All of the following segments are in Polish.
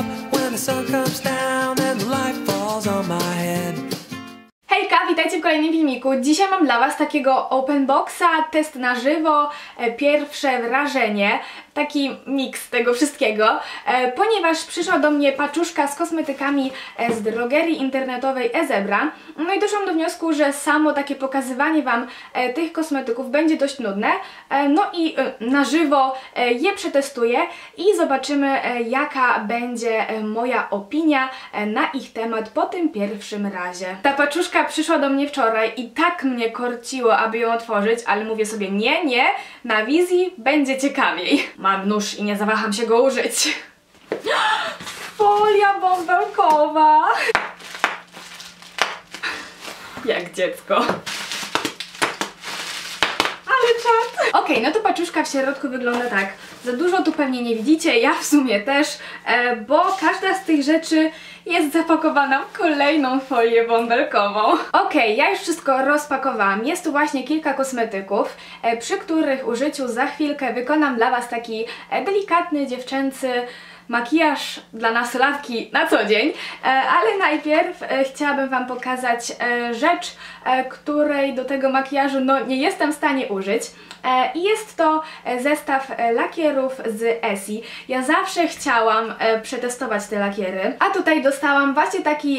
up when the sun comes down and the light falls on my head. Witajcie w kolejnym filmiku. Dzisiaj mam dla Was takiego open boxa, test na żywo, e, pierwsze wrażenie, taki miks tego wszystkiego, e, ponieważ przyszła do mnie paczuszka z kosmetykami e, z drogerii internetowej Ezebra. No i doszłam do wniosku, że samo takie pokazywanie Wam tych kosmetyków będzie dość nudne. No i na żywo je przetestuję i zobaczymy jaka będzie moja opinia na ich temat po tym pierwszym razie. Ta paczuszka przyszła do mnie wczoraj i tak mnie korciło, aby ją otworzyć, ale mówię sobie nie, nie, na wizji będzie ciekawiej. Mam nóż i nie zawaham się go użyć. Folia bąbelkowa. Jak dziecko. Czad! Okej, no to paczuszka w środku wygląda tak. Za dużo tu pewnie nie widzicie, ja w sumie też, e, bo każda z tych rzeczy jest zapakowana w kolejną folię bąbelkową. Okej, ja już wszystko rozpakowałam. Jest tu właśnie kilka kosmetyków, e, przy których użyciu za chwilkę wykonam dla Was taki e, delikatny, dziewczęcy makijaż dla nastolatki na co dzień, e, ale najpierw e, chciałabym Wam pokazać e, rzecz, której do tego makijażu no, nie jestem w stanie użyć. I jest to zestaw lakierów z Essie. Ja zawsze chciałam przetestować te lakiery, a tutaj dostałam właśnie taki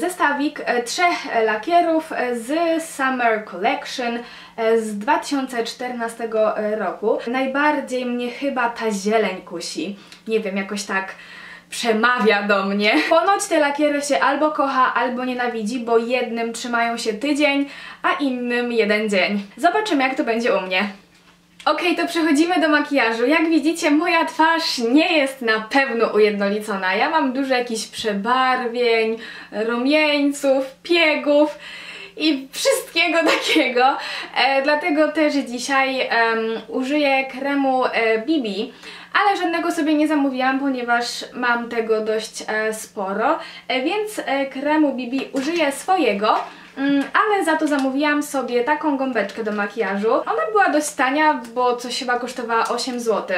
zestawik trzech lakierów z Summer Collection z 2014 roku. Najbardziej mnie chyba ta zieleń kusi. Nie wiem, jakoś tak przemawia do mnie. Ponoć te lakiery się albo kocha, albo nienawidzi, bo jednym trzymają się tydzień, a innym jeden dzień. Zobaczymy, jak to będzie u mnie. Okej, to przechodzimy do makijażu. Jak widzicie, moja twarz nie jest na pewno ujednolicona. Ja mam dużo jakichś przebarwień, rumieńców, piegów i wszystkiego takiego. E, dlatego też dzisiaj em, użyję kremu e, BB, ale żadnego sobie nie zamówiłam, ponieważ mam tego dość e, sporo, e, więc e, kremu BB użyję swojego. Mm, ale za to zamówiłam sobie taką gąbeczkę do makijażu. Ona była dość tania, bo coś chyba kosztowała 8 zł.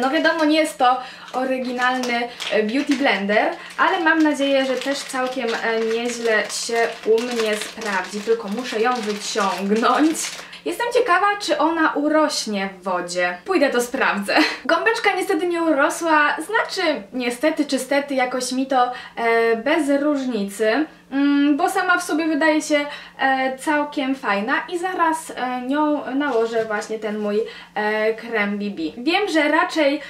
No wiadomo, nie jest to oryginalny e, beauty blender, ale mam nadzieję, że też całkiem e, nieźle się u mnie sprawdzi, tylko muszę ją wyciągnąć. Jestem ciekawa, czy ona urośnie w wodzie. Pójdę to sprawdzę. Gąbeczka niestety nie urosła, znaczy niestety czy stety jakoś mi to e, bez różnicy. Mm, bo sama w sobie wydaje się e, całkiem fajna i zaraz e, nią nałożę właśnie ten mój e, krem BB. Wiem, że raczej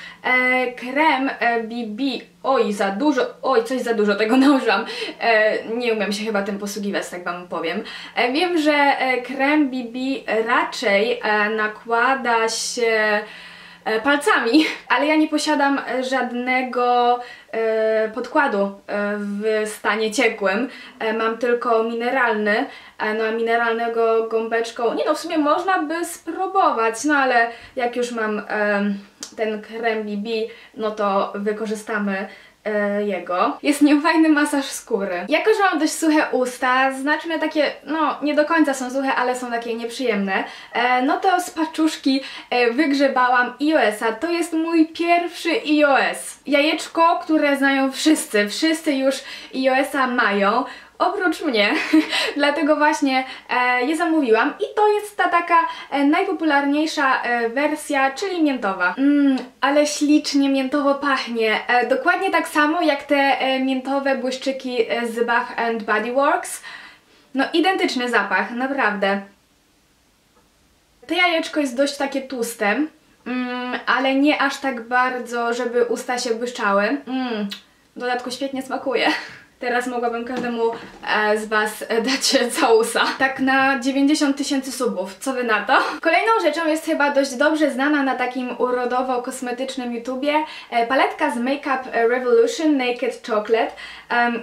krem BB, oj za dużo, oj coś za dużo tego nałożyłam, nie umiem się chyba tym posługiwać, tak wam powiem. Wiem, że krem BB raczej nakłada się palcami, ale ja nie posiadam e, żadnego e, podkładu e, w stanie ciekłym. E, mam tylko mineralny, e, no a mineralnego gąbeczką, nie no w sumie można by spróbować, no ale jak już mam ten krem BB, no to wykorzystamy e, jego. Jest niefajny masaż skóry. Jako, że mam dość suche usta, znacznie takie, no nie do końca są suche, ale są takie nieprzyjemne, e, no to z paczuszki e, wygrzebałam iOS-a. To jest mój pierwszy iOS. Jajeczko, które znają wszyscy. Wszyscy już iOS-a mają. Oprócz mnie, dlatego właśnie e, je zamówiłam i to jest ta taka e, najpopularniejsza e, wersja, czyli miętowa. Mmm, ale ślicznie miętowo pachnie. E, dokładnie tak samo jak te e, miętowe błyszczyki e, z Bath and Body Works. No identyczny zapach, naprawdę. To jajeczko jest dość takie tłuste, mm, ale nie aż tak bardzo, żeby usta się błyszczały. Mm, w dodatku świetnie smakuje. Teraz mogłabym każdemu e, z Was e, dać całusa. Tak na 90 tysięcy subów. Co Wy na to? Kolejną rzeczą jest chyba dość dobrze znana na takim urodowo-kosmetycznym YouTubie e, paletka z Makeup Revolution Naked Chocolate.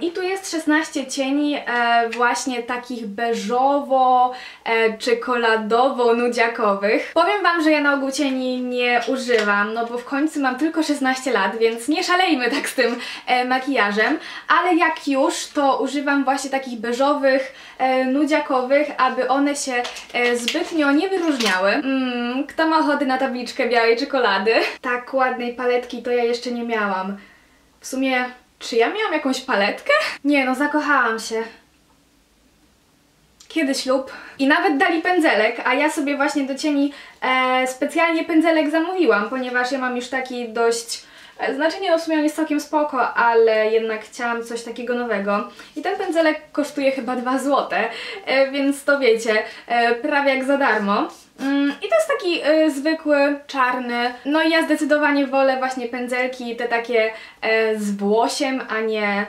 I tu jest 16 cieni właśnie takich beżowo, e, czekoladowo-nudziakowych. Powiem Wam, że ja na ogół cieni nie używam, no bo w końcu mam tylko 16 lat, więc nie szalejmy tak z tym makijażem, ale jak już, to używam właśnie takich beżowych, e, nudziakowych, aby one się e, zbytnio nie wyróżniały. Mm, kto ma ochotę na tabliczkę białej czekolady? Tak ładnej paletki to ja jeszcze nie miałam. W sumie, czy ja miałam jakąś paletkę? Nie, no zakochałam się. Kiedy ślub? I nawet dali pędzelek, a ja sobie właśnie do cieni e, specjalnie pędzelek zamówiłam, ponieważ ja mam już taki dość... e, Znaczy nie, no w sumie jest całkiem spoko, ale jednak chciałam coś takiego nowego. I ten pędzelek kosztuje chyba 2 złote, e, więc to wiecie, e, prawie jak za darmo. Mm, I to jest taki zwykły, czarny. No i ja zdecydowanie wolę właśnie pędzelki, te takie z włosiem, a nie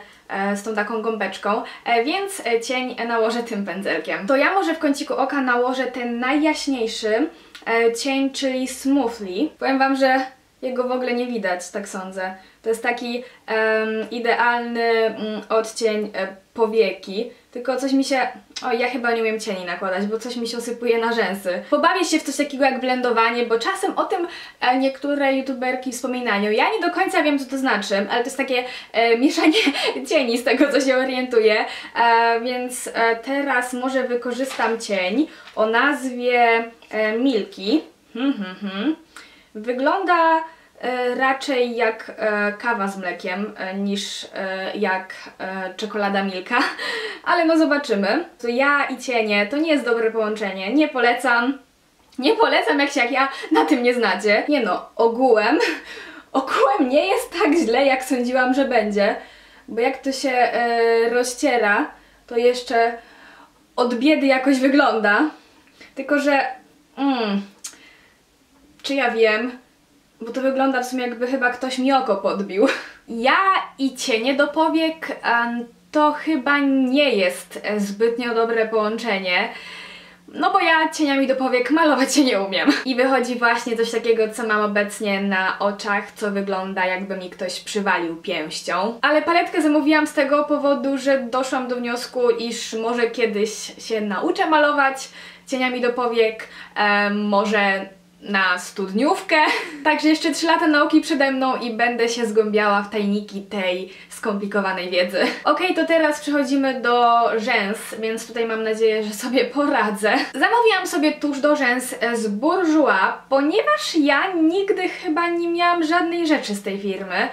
z tą taką gąbeczką, więc cień nałożę tym pędzelkiem. To ja może w kąciku oka nałożę ten najjaśniejszy cień, czyli Smoothly. Powiem Wam, że jego w ogóle nie widać, tak sądzę. To jest taki em, idealny mm, odcień e, powieki, tylko coś mi się... O, ja chyba nie umiem cieni nakładać, bo coś mi się osypuje na rzęsy. Pobawię się w coś takiego jak blendowanie, bo czasem o tym e, niektóre youtuberki wspominają. Ja nie do końca wiem, co to znaczy, ale to jest takie e, mieszanie cieni z tego, co się orientuję. E, więc e, teraz może wykorzystam cień o nazwie Milki. Hmm, hmm, hmm. Wygląda raczej jak e, kawa z mlekiem e, niż e, jak e, czekolada Milka, ale no zobaczymy. To ja i cienie to nie jest dobre połączenie, nie polecam. Nie polecam jak się jak ja na tym nie znacie. Nie no, ogółem, ogółem nie jest tak źle jak sądziłam, że będzie, bo jak to się e, rozciera, to jeszcze od biedy jakoś wygląda. Tylko, że mm, czy ja wiem, bo to wygląda w sumie jakby chyba ktoś mi oko podbił. Ja i cienie do powiek to chyba nie jest e, zbytnio dobre połączenie. No bo ja cieniami do powiek malować się nie umiem. I wychodzi właśnie coś takiego, co mam obecnie na oczach, co wygląda jakby mi ktoś przywalił pięścią. Ale paletkę zamówiłam z tego powodu, że doszłam do wniosku, iż może kiedyś się nauczę malować cieniami do powiek, em, może na studniówkę. Także jeszcze 3 lata nauki przede mną i będę się zgłębiała w tajniki tej skomplikowanej wiedzy. Ok, to teraz przechodzimy do rzęs, więc tutaj mam nadzieję, że sobie poradzę. Zamówiłam sobie tusz do rzęs z Bourjois, ponieważ ja nigdy chyba nie miałam żadnej rzeczy z tej firmy.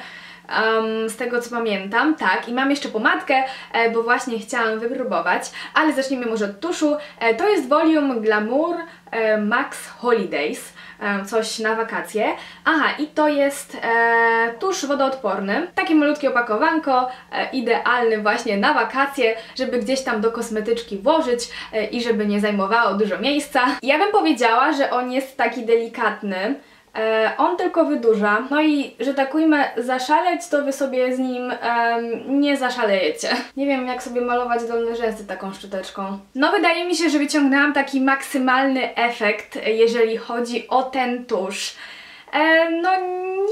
Um, z tego co pamiętam, tak, i mam jeszcze pomadkę, e, bo właśnie chciałam wypróbować, ale zacznijmy może od tuszu. E, to jest Volume Glamour e, Max Holidays, coś na wakacje. Aha, i to jest e, tusz wodoodporny, takie malutkie opakowanko, e, idealny właśnie na wakacje, żeby gdzieś tam do kosmetyczki włożyć e, i żeby nie zajmowało dużo miejsca. Ja bym powiedziała, że on jest taki delikatny, E, on tylko wydłuża, no i że tak ujmę, zaszaleć to wy sobie z nim em, nie zaszalejecie. Nie wiem jak sobie malować dolne rzęsy taką szczoteczką. No wydaje mi się, że wyciągnęłam taki maksymalny efekt, jeżeli chodzi o ten tusz. E, no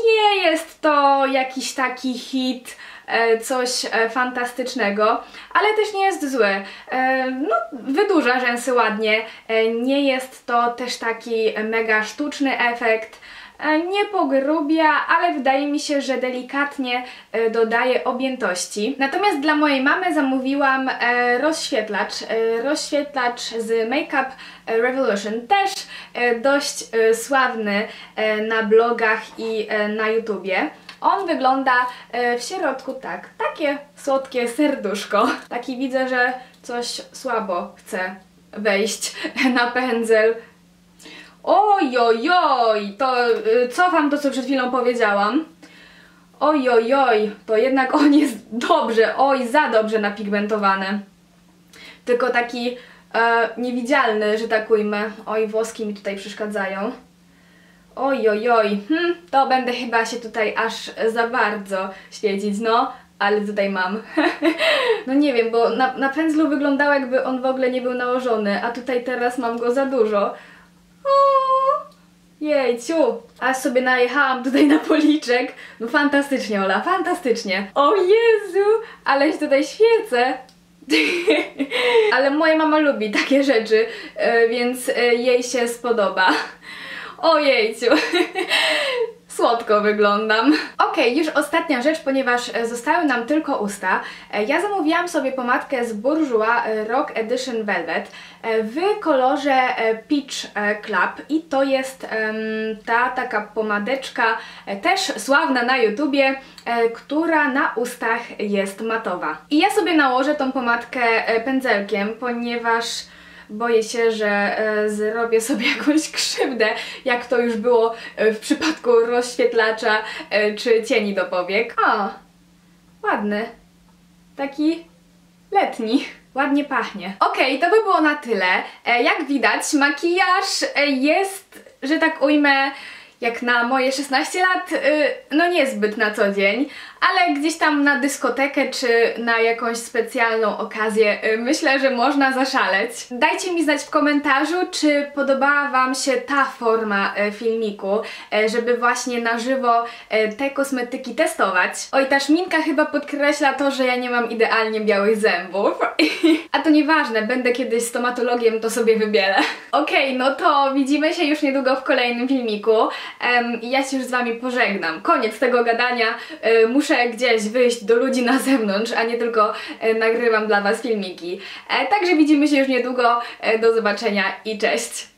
nie jest to jakiś taki hit, e, coś e, fantastycznego, ale też nie jest zły. E, No, wydłuża rzęsy ładnie, e, nie jest to też taki mega sztuczny efekt. E, Nie pogrubia, ale wydaje mi się, że delikatnie e, dodaje objętości. Natomiast dla mojej mamy zamówiłam e, rozświetlacz. Rozświetlacz z Makeup Revolution, też dość sławny na blogach i na YouTubie. On wygląda w środku tak, takie słodkie serduszko. Taki widzę, że coś słabo chce wejść na pędzel. Ojojoj, to y, cofam to, co przed chwilą powiedziałam. Ojojoj, to jednak on jest dobrze, oj, za dobrze napigmentowany. Tylko taki e, niewidzialny, że tak ujmę. Oj, włoski mi tutaj przeszkadzają. Ojojoj, hm, to będę chyba się tutaj aż za bardzo świecić, no, ale tutaj mam. no nie wiem, bo na, na pędzlu wyglądało jakby on w ogóle nie był nałożony, a tutaj teraz mam go za dużo. Jejciu, aż sobie najechałam tutaj na policzek. No fantastycznie, Ola, fantastycznie. O Jezu, ale się tutaj świecę. ale moja mama lubi takie rzeczy, e, więc e, jej się spodoba. Ojejciu. słodko wyglądam. Okej, już ostatnia rzecz, ponieważ e, zostały nam tylko usta. E, Ja zamówiłam sobie pomadkę z Bourjois e, Rock Edition Velvet w kolorze Peach Club i to jest ta taka pomadeczka też sławna na YouTubie, która na ustach jest matowa. I ja sobie nałożę tą pomadkę pędzelkiem, ponieważ boję się, że e, zrobię sobie jakąś krzywdę, jak to już było e, w przypadku rozświetlacza e, czy cieni do powiek. O, ładny. Taki letni. Ładnie pachnie. Okej, to by było na tyle. Jak widać, makijaż jest, że tak ujmę, jak na moje 16 lat, y, no niezbyt na co dzień, ale gdzieś tam na dyskotekę czy na jakąś specjalną okazję y, myślę, że można zaszaleć. Dajcie mi znać w komentarzu, czy podobała Wam się ta forma y, filmiku, żeby właśnie na żywo te kosmetyki testować. Oj, ta szminka chyba podkreśla to, że ja nie mam idealnie białych zębów. A to nieważne, będę kiedyś stomatologiem, to sobie wybielę. Okej, no to widzimy się już niedługo w kolejnym filmiku. I ja się już z Wami pożegnam. Koniec tego gadania. E, muszę gdzieś wyjść do ludzi na zewnątrz, a nie tylko e, nagrywam dla Was filmiki. E, także widzimy się już niedługo. Do zobaczenia i cześć!